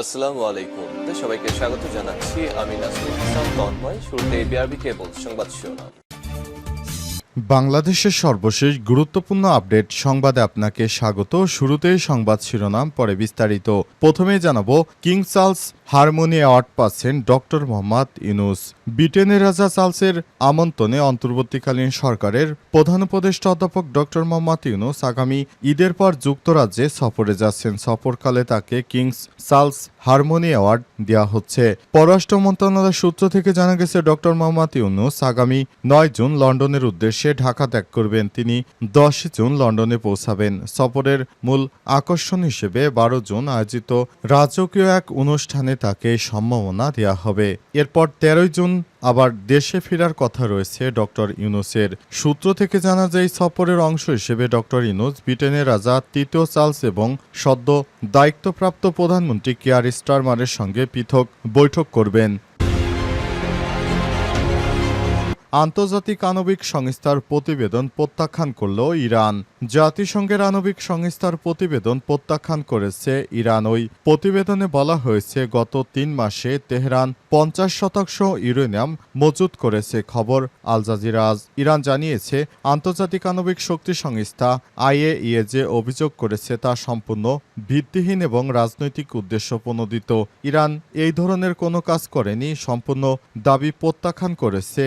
আসসালামু আলাইকুম। সবাইকে স্বাগত জানাচ্ছি। আমি তন্ময়। শুরুতে বিআরবি কেবল সংবাদ শিরোনাম। বাংলাদেশের সর্বশেষ গুরুত্বপূর্ণ আপডেট সংবাদে আপনাকে স্বাগত। শুরুতে সংবাদ শিরোনাম, পরে বিস্তারিত। প্রথমে জানাব, কিং চার্লস হারমোনি অ্যাওয়ার্ড পাচ্ছেন ডক্টর মোহাম্মদ ইউনুস। ব্রিটেনের রাজা চার্লসের আমন্ত্রণে অন্তর্বর্তীকালীন সরকারের প্রধান উপদেষ্টা অধ্যাপক ডক্টর মোহাম্মদ ইউনুস আগামী ঈদের পর যুক্তরাজ্যে সফরে যাচ্ছেন। সফরকালে তাকে কিংস চার্লস হারমোনি অ্যাওয়ার্ড দেওয়া হচ্ছে। পররাষ্ট্র মন্ত্রণালয়ের সূত্র থেকে জানা গেছে, ডক্টর মোহাম্মদ ইউনুস আগামী নয় জুন লন্ডনের উদ্দেশ্যে ঢাকা ত্যাগ করবেন। তিনি দশ জুন লন্ডনে পৌঁছাবেন। সফরের মূল আকর্ষণ হিসেবে বারো জুন আয়োজিত রাজকীয় এক অনুষ্ঠানে তাকে সম্ভাবনা দেওয়া হবে। এরপর তেরোই জুন আবার দেশে ফেরার কথা রয়েছে ডক্টর ইউনুসের। সূত্র থেকে জানা যায়, সফরের অংশ হিসেবে ডক্টর ইউনুস ব্রিটেনের রাজা তৃতীয় চার্লস এবং সদ্য দায়িত্বপ্রাপ্ত প্রধানমন্ত্রী কেয়ার স্টারমারের সঙ্গে পৃথক বৈঠক করবেন। আন্তর্জাতিক আণবিক সংস্থার প্রতিবেদন প্রত্যাখ্যান করল ইরান। জাতিসংঘের আণবিক সংস্থার প্রতিবেদন প্রত্যাখ্যান করেছে ইরান। ওই প্রতিবেদনে বলা হয়েছে, গত তিন মাসে তেহরান পঞ্চাশ শতাংশ ইউরেনিয়াম মজুত করেছে, খবর আল জাজিরাজ। ইরান জানিয়েছে, আন্তর্জাতিক আণবিক শক্তি সংস্থা আইএইএ যে অভিযোগ করেছে তা সম্পূর্ণ ভিত্তিহীন এবং রাজনৈতিক উদ্দেশ্য প্রণোদিত। ইরান এই ধরনের কোনো কাজ করেনি, সম্পূর্ণ দাবি প্রত্যাখ্যান করেছে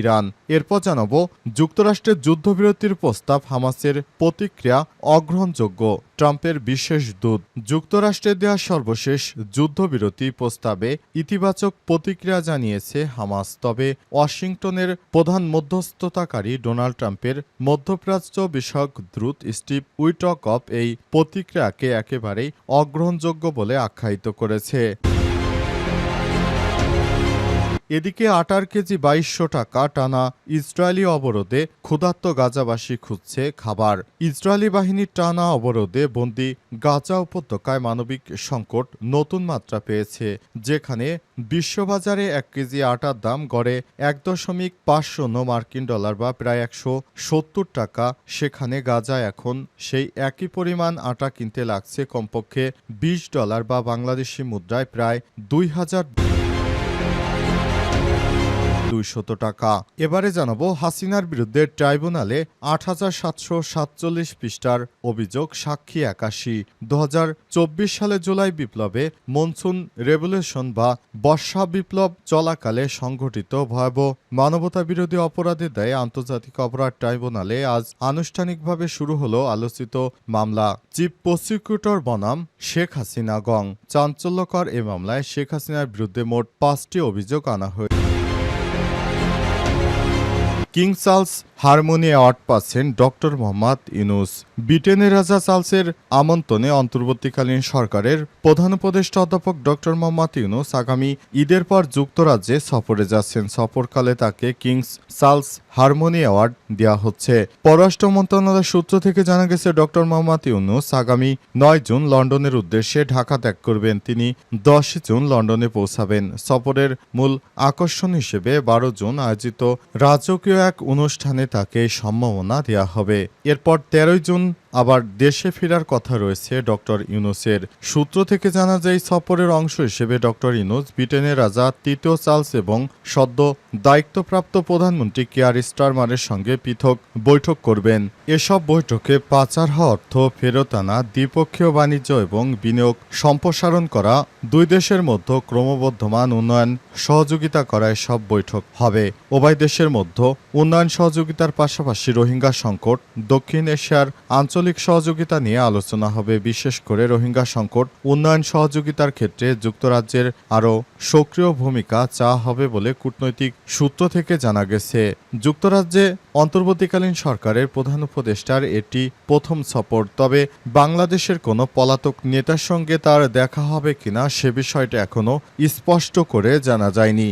ইরান। এরপর জানাব, যুক্তরাষ্ট্রের যুদ্ধবিরতির প্রস্তাব হামাসের প্রতিক্রিয়া অগ্রহণযোগ্য। ট্রাম্পের বিশেষ দূত। যুক্তরাষ্ট্রে দেওয়া সর্বশেষ যুদ্ধবিরতি প্রস্তাবে ইতিবাচক প্রতিক্রিয়া জানিয়েছে হামাস। তবে ওয়াশিংটনের প্রধান মধ্যস্থতাকারী ডোনাল্ড ট্রাম্পের মধ্যপ্রাচ্য বিষয়ক দ্রুত স্টিভ উইটকপ এই প্রতিক্রিয়াকে একেবারেই অগ্রহণযোগ্য বলে আখ্যায়িত করেছে। এদিকে আটার কেজি বাইশশো টাকা টানা ইসরায়েলি অবরোধে ক্ষুধার্ত গাজাবাসী খুঁজছে খাবার। ইসরায়েলি বাহিনীর টানা অবরোধে বন্দি গাজা উপত্যকায় মানবিক সংকট নতুন মাত্রা পেয়েছে। যেখানে বিশ্ববাজারে এক কেজি আটার দাম গড়ে এক দশমিক পাঁচশো মার্কিন ডলার বা প্রায় একশো সত্তর টাকা। সেখানে গাজা এখন সেই একই পরিমাণ আটা কিনতে লাগছে কমপক্ষে বিশ ডলার বা বাংলাদেশি মুদ্রায় প্রায় দুই হাজার দুইশত টাকা। এবারে জানাব হাসিনার বিরুদ্ধে ট্রাইব্যুনালে আট হাজার সাতশো সাতচল্লিশ পৃষ্ঠার অভিযোগ সাক্ষী একাশি। দু সালে জুলাই বিপ্লবে মনসুন রেভলিউশন বা বর্ষা বিপ্লব চলাকালে সংঘটিত ভয়াবহ মানবতা বিরোধী অপরাধের দায়ে আন্তর্জাতিক অপরাধ ট্রাইব্যুনালে আজ আনুষ্ঠানিকভাবে শুরু হলো আলোচিত মামলা। চিফ প্রসিকিউটর বনাম শেখ হাসিনা গং। চাঞ্চল্যকর এ মামলায় শেখ হাসিনার বিরুদ্ধে মোট পাঁচটি অভিযোগ আনা হয়েছে। কিং চার্লস হারমোনি অ্যাওয়ার্ড পাচ্ছেন ডক্টর মোহাম্মদ ইউনুস। ব্রিটেনের রাজা চার্লসের আমন্ত্রণে অন্তর্বর্তীকালীন সরকারের প্রধান উপদেষ্টা অধ্যাপক ডক্টর মোহাম্মদ ইউনুস আগামী ঈদের পর যুক্তরাজ্যে সফরে যাচ্ছেন। সফরকালে তাকে কিংস চার্লস হারমোনি অ্যাওয়ার্ড দেওয়া হচ্ছে। পররাষ্ট্র মন্ত্রণালয়ের সূত্র থেকে জানা গেছে, ডক্টর মোহাম্মদ ইউনুস আগামী নয় জুন লন্ডনের উদ্দেশ্যে ঢাকা ত্যাগ করবেন। তিনি দশ জুন লন্ডনে পৌঁছাবেন। সফরের মূল আকর্ষণ হিসেবে বারো জুন আয়োজিত রাজকীয় এক অনুষ্ঠানে তাকে সম্ভাবনা দেওয়া হবে। এরপর তেরোই জুন আবার দেশে ফেরার কথা রয়েছে ডক্টর ইউনুসের। সূত্র থেকে জানা যায়, সফরের অংশ হিসেবে ডক্টর ইউনুস ব্রিটেনের রাজা তৃতীয় চার্লস এবং সদ্য দায়িত্বপ্রাপ্ত প্রধানমন্ত্রী কেয়ার স্টারমারের সঙ্গে পৃথক বৈঠক করবেন। এসব বৈঠকে পাচার হওয়া অর্থ ফেরত আনা, দ্বিপক্ষীয় বাণিজ্য এবং বিনিয়োগ সম্প্রসারণ করা, দুই দেশের মধ্যে ক্রমবর্ধমান উন্নয়ন সহযোগিতা করা সব বৈঠক হবে। উভয় দেশের মধ্যে উন্নয়ন সহযোগিতার পাশাপাশি রোহিঙ্গা সংকট দক্ষিণ এশিয়ার আঞ্চলিক সহযোগিতা নিয়ে আলোচনা হবে, বিশেষ করে রোহিঙ্গা সংকট, উন্নয়ন সহযোগিতার ক্ষেত্রে যুক্তরাজ্যের আরও সক্রিয় ভূমিকা চা হবে বলে কূটনৈতিক সূত্র থেকে জানা গেছে। যুক্তরাজ্যে অন্তর্বর্তীকালীন সরকারের প্রধান উপদেষ্টার এটি প্রথম সফর তবে বাংলাদেশের কোনো পলাতক নেতার সঙ্গে তার দেখা হবে কিনা সে বিষয়টা এখনও স্পষ্ট করে জানা যায়নি।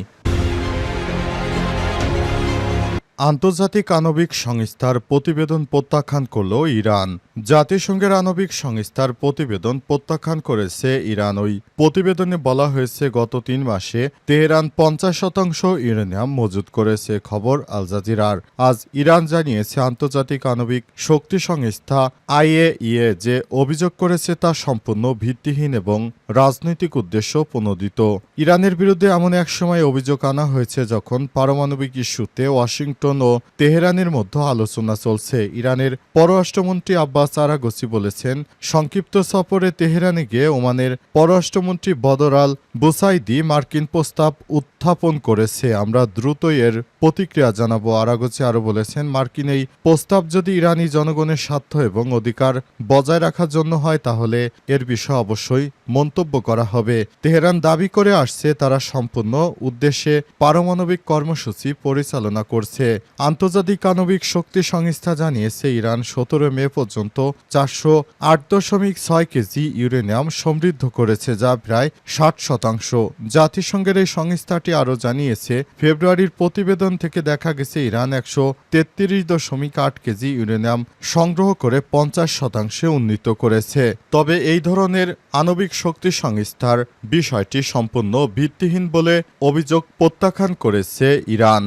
আন্তর্জাতিক আণবিক সংস্থার প্রতিবেদন প্রত্যাখ্যান করল ইরান। জাতিসংঘের আণবিক সংস্থার প্রতিবেদন প্রত্যাখ্যান করেছে ইরান। ওই প্রতিবেদনে বলা হয়েছে, গত তিন মাসে তেহরান পঞ্চাশ শতাংশ ইউরেনিয়াম মজুত করেছে, খবর আল জাজিরার। আজ ইরান জানিয়েছে, আন্তর্জাতিক আণবিক শক্তি সংস্থা আইএইএ যে অভিযোগ করেছে তা সম্পূর্ণ ভিত্তিহীন এবং রাজনৈতিক উদ্দেশ্য প্রণোদিত। ইরানের বিরুদ্ধে এমন এক সময় অভিযোগ আনা হয়েছে, যখন পারমাণবিক ইস্যুতে ওয়াশিংটন ও তেহরানের মধ্যে আলোচনা চলছে। ইরানের পররাষ্ট্রমন্ত্রী আব্বাস আরাগসি বলেছেন, সংক্ষিপ্ত সফরে তেহরানে গিয়ে ওমানের পররাষ্ট্রমন্ত্রী বদর আল বুসাইদি মার্কিন প্রস্তাব উত্থাপন করেছে। আমরা দ্রুতই এর প্রতিক্রিয়া জানাব। আরাগসি আরও বলেছেন, মার্কিন এই প্রস্তাব যদি ইরানি জনগণের স্বার্থ এবং অধিকার বজায় রাখার জন্য হয়, তাহলে এর বিষয়ে অবশ্যই মন্তব্য করা হবে। তেহরান দাবি করে আসছে, তারা সম্পূর্ণ উদ্দেশ্যে পারমাণবিক কর্মসূচি পরিচালনা করছে। আন্তর্জাতিক আণবিক শক্তি সংস্থা জানিয়েছে, ইরান সতেরো মে পর্যন্ত চারশো আট দশমিক ছয় কেজি ইউরেনিয়াম সমৃদ্ধ করেছে, যা প্রায় ষাট শতাংশ। জাতিসংঘের এই সংস্থাটি আরও জানিয়েছে, ফেব্রুয়ারির প্রতিবেদন থেকে দেখা গেছে ইরান একশো তেত্রিশ দশমিক আট কেজি ইউরেনিয়াম সংগ্রহ করে পঞ্চাশ শতাংশে উন্নীত করেছে। তবে এই ধরনের আণবিক শক্তি সংস্থার বিষয়টি সম্পূর্ণ ভিত্তিহীন বলে অভিযোগ প্রত্যাখ্যান করেছে ইরান।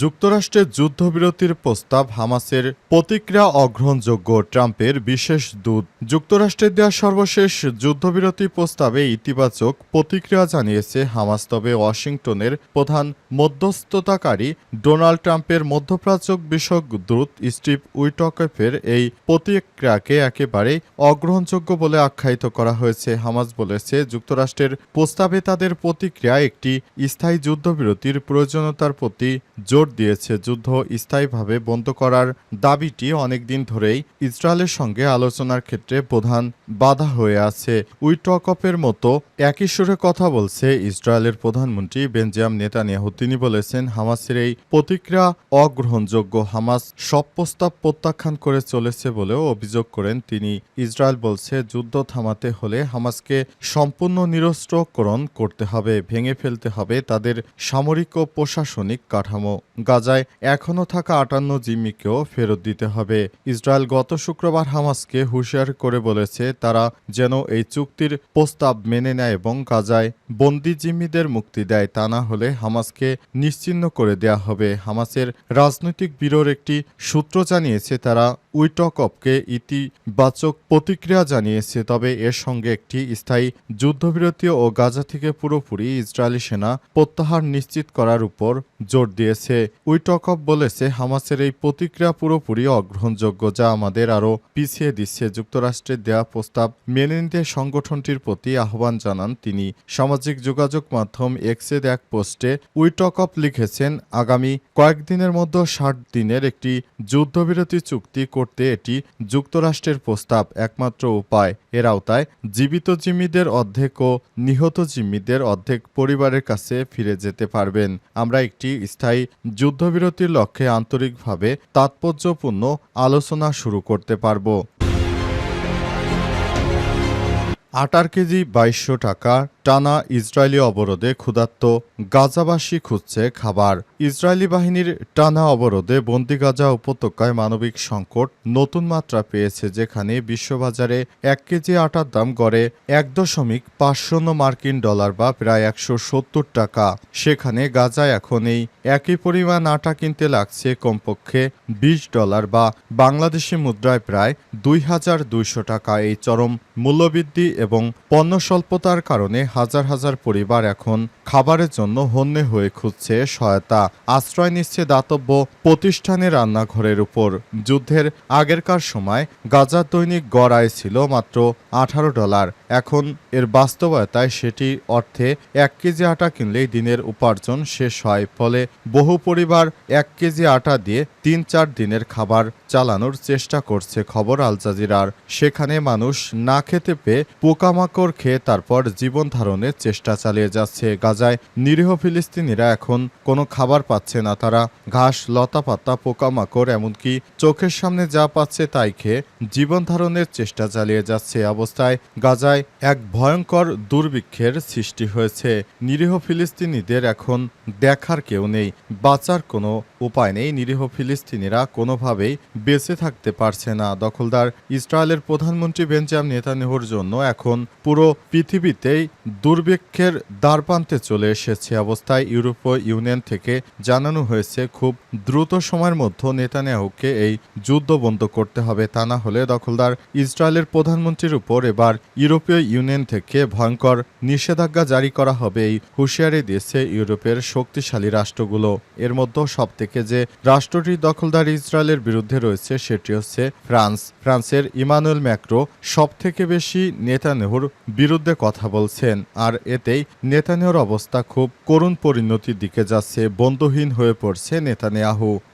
যুক্তরাষ্ট্রের যুদ্ধবিরতির প্রস্তাব হামাসের প্রতিক্রিয়া অগ্রহণযোগ্য ট্রাম্পের বিশেষ দূত। যুক্তরাষ্ট্রের দেওয়া সর্বশেষ যুদ্ধবিরতি প্রস্তাবে ইতিবাচক প্রতিক্রিয়া জানিয়েছে হামাস, তবে ওয়াশিংটনের প্রধান মধ্যস্থতাকারী ডোনাল্ড ট্রাম্পের মধ্যপ্রাচ্য বিষয়ক দূত স্টিভ উইটকেফের এই প্রতিক্রিয়াকে একেবারে অগ্রহণযোগ্য বলে আখ্যায়িত করা হয়েছে। হামাস বলেছে, যুক্তরাষ্ট্রের প্রস্তাবে তাদের প্রতিক্রিয়া একটি স্থায়ী যুদ্ধবিরতির প্রয়োজনীয়তার প্রতি জোর দিয়েছে, যুদ্ধ স্থায়ীভাবে বন্ধ করার দাবিটি অনেকদিন ধরেই ইসরায়েলের সঙ্গে আলোচনার ক্ষেত্রে প্রধান বাধা হয়ে আছে। উইটকপের মতো একই সুরে কথা বলছে ইসরায়েলের প্রধানমন্ত্রী বেঞ্জিয়াম নেতানিয়াহু। তিনি বলেছেন, হামাসের এই প্রতিক্রিয়া অগ্রহণযোগ্য। হামাস সব প্রস্তাব প্রত্যাখ্যান করে চলেছে বলেও অভিযোগ করেন তিনি। ইসরায়েল বলছে, যুদ্ধ থামাতে হলে হামাসকে সম্পূর্ণ নিরস্ত্রকরণ করতে হবে, ভেঙে ফেলতে হবে তাদের সামরিক ও প্রশাসনিক কাঠামো। গাজায় এখনও থাকা আটান্ন জিম্মিকেও ফেরত দিতে হবে। ইসরায়েল গত শুক্রবার হামাসকে হুঁশিয়ার করে বলেছে, তারা যেন এই চুক্তির প্রস্তাব মেনে নেয় এবং গাজায় বন্দি জিম্মিদের মুক্তি দেয়, তা না হলে হামাসকে নিশ্চিহ্ন করে দেয়া হবে। হামাসের রাজনৈতিক ব্যুরোর একটি সূত্র জানিয়েছে, তারা উইটকপকে ইতিবাচক প্রতিক্রিয়া জানিয়েছে, তবে এর সঙ্গে একটি স্থায়ী যুদ্ধবিরতি ও গাজা থেকে পুরোপুরি ইসরায়েলি সেনা প্রত্যাহার নিশ্চিত করার উপর জোর দিয়েছে। উইটকপ বলেছে, হামাসের এই প্রতিক্রিয়া পুরোপুরি অগ্রহণযোগ্য, যা আমাদের আরও পিছিয়ে দিচ্ছে। যুক্তরাষ্ট্রের দেয়া প্রস্তাব মেনে নিতে সংগঠনটির প্রতি আহ্বান জানান তিনি। সামাজিক যোগাযোগ মাধ্যম এক্সের এক পোস্টে উইটকপ লিখেছেন, আগামী কয়েকদিনের মধ্যে ষাট দিনের একটি যুদ্ধবিরতি চুক্তি করতে এটি যুক্তরাষ্ট্রের প্রস্তাব একমাত্র উপায়। এর আওতায় জীবিত জিম্মিদের অর্ধেক ও নিহত জিম্মিদের অর্ধেক পরিবারের কাছে ফিরে যেতে পারবেন। আমরা একটি স্থায়ী যুদ্ধবিরতির লক্ষ্যে আন্তরিকভাবে তাৎপর্যপূর্ণ আলোচনা শুরু করতে পারব। আটার কেজি বাইশশো টাকা টানা ইসরায়েলি অবরোধে ক্ষুধার্ত গাজাবাসী খুঁজছে খাবার। ইসরায়েলি বাহিনীর টানা অবরোধে বন্দি গাজা উপত্যকায় মানবিক সংকট নতুন মাত্রা পেয়েছে, যেখানে বিশ্ববাজারে এক কেজি আটার দাম গড়ে এক দশমিক পাঁচ শূন্য মার্কিন ডলার বা প্রায় একশো সত্তর টাকা। সেখানে গাজায় এখন এই একই পরিমাণ আটা কিনতে লাগছে, কমপক্ষে বিশ ডলার বা বাংলাদেশি মুদ্রায় প্রায় দুই হাজার দুইশো টাকা। এই চরম মূল্যবৃদ্ধি এবং পণ্য স্বল্পতার কারণে হাজার হাজার পরিবার এখন খাবারের জন্য হন্যে হয়ে খুঁজছে সহায়তা, আশ্রয় নিচ্ছে দাতব্য প্রতিষ্ঠানের রান্নাঘরের উপর। যুদ্ধের আগেরকার সময় গাজার দৈনিক গড় আয় ছিল মাত্র আঠারো ডলার। এখন এর বাস্তবতায় সেটি অর্থে এক কেজি আটা কিনলেই দিনের উপার্জন শেষ হয়, ফলে বহু পরিবার এক কেজি আটা দিয়ে তিন চার দিনের খাবার চালানোর চেষ্টা করছে, খবর আল জাজিরার। সেখানে মানুষ না খেতে পেয়ে পোকামাকড় খেয়ে তারপর জীবন ধারণ ধারণের চেষ্টা চালিয়ে যাচ্ছে গাজায়। নিরীহ ফিলিস্তিনিরা এখন কোনো খাবার পাচ্ছে না। তারা ঘাস, লতাপাতা, পোকামাকড়, এমনকি চোখের সামনে যা পাচ্ছে তাই খেয়ে জীবন ধারণের চেষ্টা চালিয়ে যাচ্ছে অবস্থায় গাজায় এক ভয়ঙ্কর দুর্ভিক্ষের সৃষ্টি হয়েছে। নিরীহ ফিলিস্তিনিদের এখন দেখার কেউ নেই। বাঁচার কোনো উপায় নেই। নিরীহ ফিলিস্তিনিরা কোনোভাবেই বেঁচে থাকতে পারছে না। দখলদার ইসরায়েলের প্রধানমন্ত্রী বেঞ্জাম নেতানিয়াহুর জন্য এখন পুরো পৃথিবীতেই দুর্ভিক্ষের দ্বারপ্রান্তে চলে এসেছে অবস্থায় ইউরোপীয় ইউনিয়ন থেকে জানানো হয়েছে, খুব দ্রুত সময়ের মধ্যে নেতানিয়াহুকে এই যুদ্ধ বন্ধ করতে হবে। তা না হলে দখলদার ইসরায়েলের প্রধানমন্ত্রীর উপর এবার ইউরোপীয় ইউনিয়ন থেকে ভয়ঙ্কর নিষেধাজ্ঞা জারি করা হবে এই হুঁশিয়ারি দিয়েছে ইউরোপের শক্তিশালী রাষ্ট্রগুলো। এর মধ্যে সব থেকে যে রাষ্ট্রটি দখলদার ইসরায়েলের বিরুদ্ধে রয়েছে সেটি হচ্ছে ফ্রান্স। ফ্রান্সের ইমানুয়েল ম্যাক্রো সব থেকে বেশি নেতানেহুর বিরুদ্ধে কথা বলছেন। আর এতেই নেতানিয়ার অবস্থা খুব করুণ পরিণতির দিকে যাচ্ছে বন্ধহীন হয়ে পড়ছে নেতানিয়াহু।